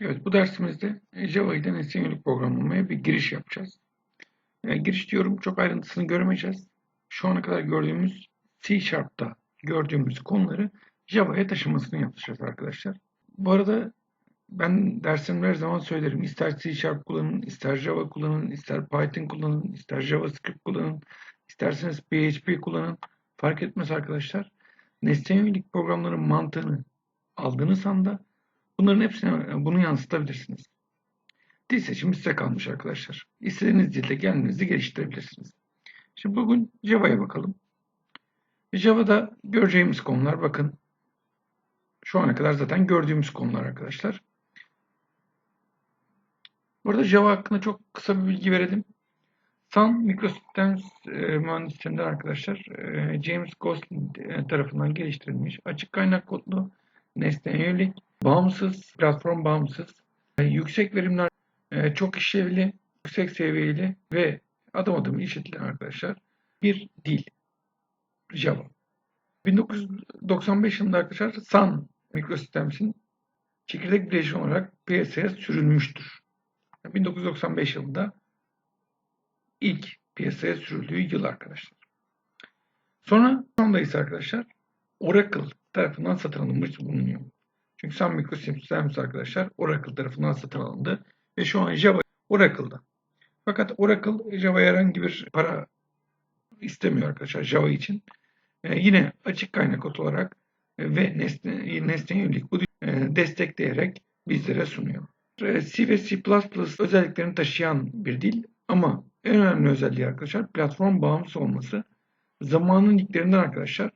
Evet, bu dersimizde Java ile nesne yönelik programlamaya bir giriş yapacağız. Yani giriş diyorum, çok ayrıntısını görmeyeceğiz. Şu ana kadar gördüğümüz C Sharp'ta gördüğümüz konuları Java'ya taşımasını yapacağız arkadaşlar. Bu arada ben derslerimde her zaman söylerim. İster C Sharp kullanın, ister Java kullanın, ister Python kullanın, ister JavaScript kullanın, isterseniz PHP kullanın. Fark etmez arkadaşlar. Nesne yönelik programların mantığını aldığınız anda Bunların hepsine bunu yansıtabilirsiniz. Dil seçimi size kalmış arkadaşlar. İstediğiniz dilde kendinizi geliştirebilirsiniz. Şimdi bugün Java'ya bakalım. Java'da göreceğimiz konular bakın. Şu ana kadar zaten gördüğümüz konular arkadaşlar. Burada Java hakkında çok kısa bir bilgi verelim. Sun Microsystems e, mühendislerinden arkadaşlar e, James Gosling e, tarafından geliştirilmiş açık kaynak kodlu nesneye yönelik bağımsız, platform bağımsız, e, yüksek verimler, e, çok işlevli, yüksek seviyeli ve adım adım işletilen arkadaşlar bir dil. Java. 1995 yılında arkadaşlar Sun Microsystems'in çekirdek bileşiği olarak piyasaya sürülmüştür. 1995 yılında ilk piyasaya sürüldüğü yıl arkadaşlar. Sonra şu anda ise arkadaşlar Oracle tarafından satın alınmış bulunuyor. Çünkü Sun Microsystems arkadaşlar Oracle tarafından satın alındı. Ve şu an Java Oracle'da. Fakat Oracle Java'ya herhangi bir para istemiyor arkadaşlar Java için. Ee, yine açık kaynak olarak e, ve nesne, nesne yönelik bu e, destekleyerek bizlere sunuyor. E, C ve C++ özelliklerini taşıyan bir dil ama en önemli özelliği arkadaşlar platform bağımsız olması. Zamanın ilklerinden arkadaşlar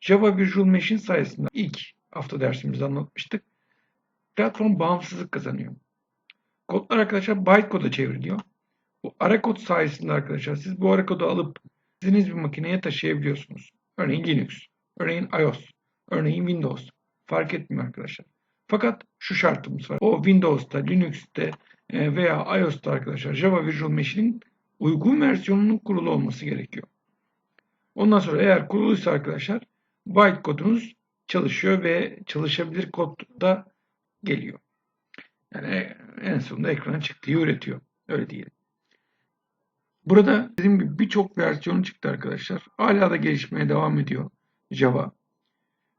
Java Virtual Machine sayesinde ilk hafta dersimizde anlatmıştık. Platform bağımsızlık kazanıyor. Kodlar arkadaşlar byte koda çevriliyor. Bu ara kod sayesinde arkadaşlar siz bu ara kodu alıp istediğiniz bir makineye taşıyabiliyorsunuz. Örneğin Linux, örneğin iOS, örneğin Windows. Fark etmiyor arkadaşlar. Fakat şu şartımız var. O Windows'ta, Linux'te e, veya iOS'ta arkadaşlar Java Virtual Machine'in uygun versiyonunun kurulu olması gerekiyor. Ondan sonra eğer kuruluysa arkadaşlar byte kodunuz çalışıyor ve çalışabilir kod da geliyor. Yani en sonunda ekrana çıktığı üretiyor. Öyle diyelim. Burada dediğim gibi birçok versiyonu çıktı arkadaşlar. Hala da gelişmeye devam ediyor Java.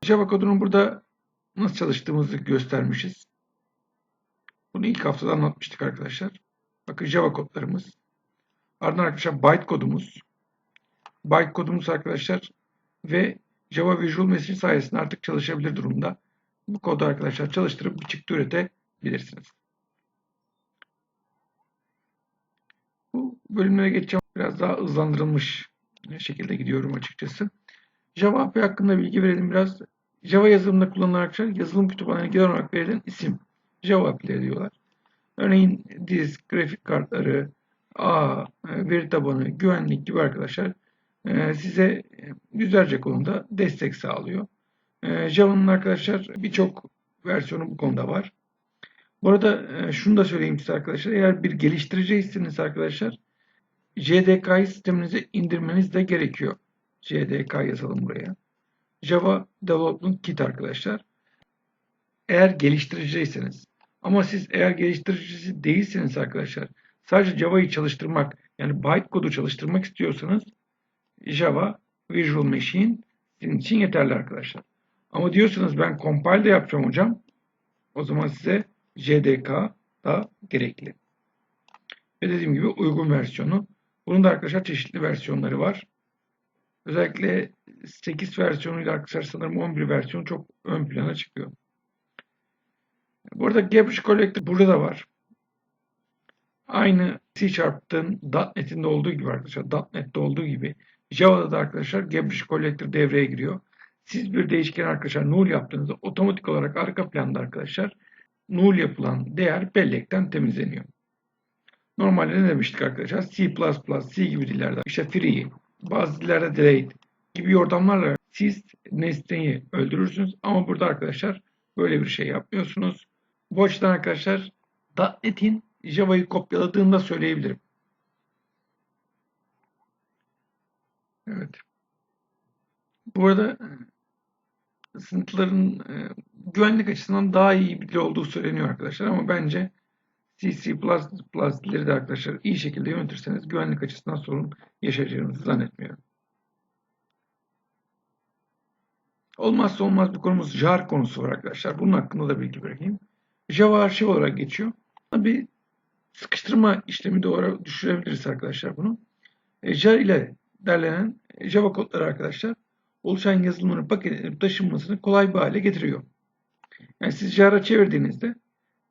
Java kodunun burada nasıl çalıştığımızı göstermişiz. Bunu ilk haftada anlatmıştık arkadaşlar. Bakın Java kodlarımız. Ardından arkadaşlar byte kodumuz. Byte kodumuz arkadaşlar ve Java Visual Machine sayesinde artık çalışabilir durumda. Bu kodu arkadaşlar çalıştırıp bir çıktı üretebilirsiniz. Bu bölümlere geçeceğim. Biraz daha hızlandırılmış şekilde gidiyorum açıkçası. Java API hakkında bilgi verelim biraz. Java yazılımında kullanılan arkadaşlar yazılım kütüphanelerine genel olarak verilen isim. Java API'leri diyorlar. Örneğin disk, grafik kartları, ağ, veri tabanı, güvenlik gibi arkadaşlar size yüzlerce konuda destek sağlıyor. Ee, Java'nın arkadaşlar birçok versiyonu bu konuda var. Bu arada e, şunu da söyleyeyim size arkadaşlar. Eğer bir geliştiriciyseniz arkadaşlar JDK sisteminize indirmeniz de gerekiyor. JDK yazalım buraya. Java Development Kit arkadaşlar. Eğer geliştiriciyseniz ama siz eğer geliştiricisi değilseniz arkadaşlar sadece Java'yı çalıştırmak yani byte kodu çalıştırmak istiyorsanız Java Visual Machine sizin için yeterli arkadaşlar. Ama diyorsanız ben compile de yapacağım hocam. O zaman size JDK da gerekli. Ve dediğim gibi uygun versiyonu. Bunun da arkadaşlar çeşitli versiyonları var. Özellikle 8 versiyonuyla arkadaşlar sanırım 11 versiyon çok ön plana çıkıyor. Burada Garbage Collector burada da var. Aynı C Sharp'ın .NET'in olduğu gibi arkadaşlar .NET'te olduğu gibi Java'da da arkadaşlar Garbage Collector devreye giriyor. Siz bir değişken arkadaşlar null yaptığınızda otomatik olarak arka planda arkadaşlar null yapılan değer bellekten temizleniyor. Normalde ne demiştik arkadaşlar? C++, C gibi dillerde işte free, bazı dillerde delayed gibi yordamlarla siz nesneyi öldürürsünüz. Ama burada arkadaşlar böyle bir şey yapmıyorsunuz. Bu açıdan arkadaşlar .NET'in Java'yı kopyaladığını da söyleyebilirim. Evet. Bu arada sınıfların e, güvenlik açısından daha iyi bir dil olduğu söyleniyor arkadaşlar ama bence C, C++ dilleri de arkadaşlar iyi şekilde yönetirseniz güvenlik açısından sorun yaşayacağınızı zannetmiyorum. Olmazsa olmaz bir konumuz jar konusu var arkadaşlar. Bunun hakkında da bilgi bırakayım. Java arşiv olarak geçiyor. Bir sıkıştırma işlemi doğru düşürebiliriz arkadaşlar bunu. E, jar ile derlenen Java kodları arkadaşlar oluşan yazılımların paketlenip taşınmasını kolay bir hale getiriyor. Yani siz jar'a çevirdiğinizde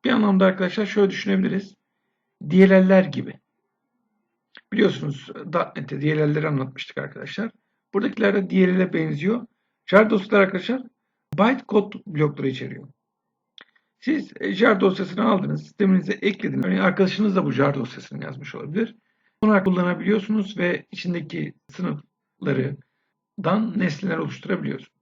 bir anlamda arkadaşlar şöyle düşünebiliriz. DLL'ler gibi. Biliyorsunuz .NET'te DLL'leri anlatmıştık arkadaşlar. Buradakiler de DLL'e benziyor. Jar dosyalar arkadaşlar bytecode blokları içeriyor. Siz jar dosyasını aldınız, sisteminize eklediniz. Örneğin arkadaşınız da bu jar dosyasını yazmış olabilir. Bunu kullanabiliyorsunuz ve içindeki sınıflardan nesneler oluşturabiliyorsunuz.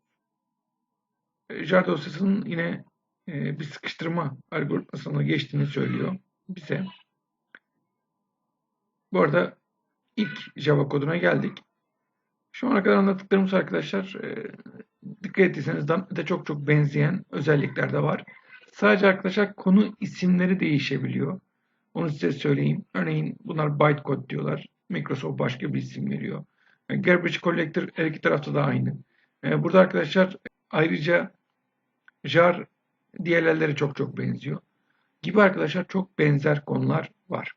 Jar dosyasının yine e, bir sıkıştırma algoritmasına geçtiğini söylüyor bize. Bu arada ilk Java koduna geldik. Şu ana kadar anlattıklarımız arkadaşlar e, dikkat ettiyseniz de çok çok benzeyen özellikler de var. Sadece arkadaşlar konu isimleri değişebiliyor. Onu size söyleyeyim. Örneğin bunlar bytecode diyorlar. Microsoft başka bir isim veriyor. Garbage Collector her iki tarafta da aynı. E, burada arkadaşlar ayrıca jar DLL'lere çok çok benziyor. Gibi arkadaşlar çok benzer konular var.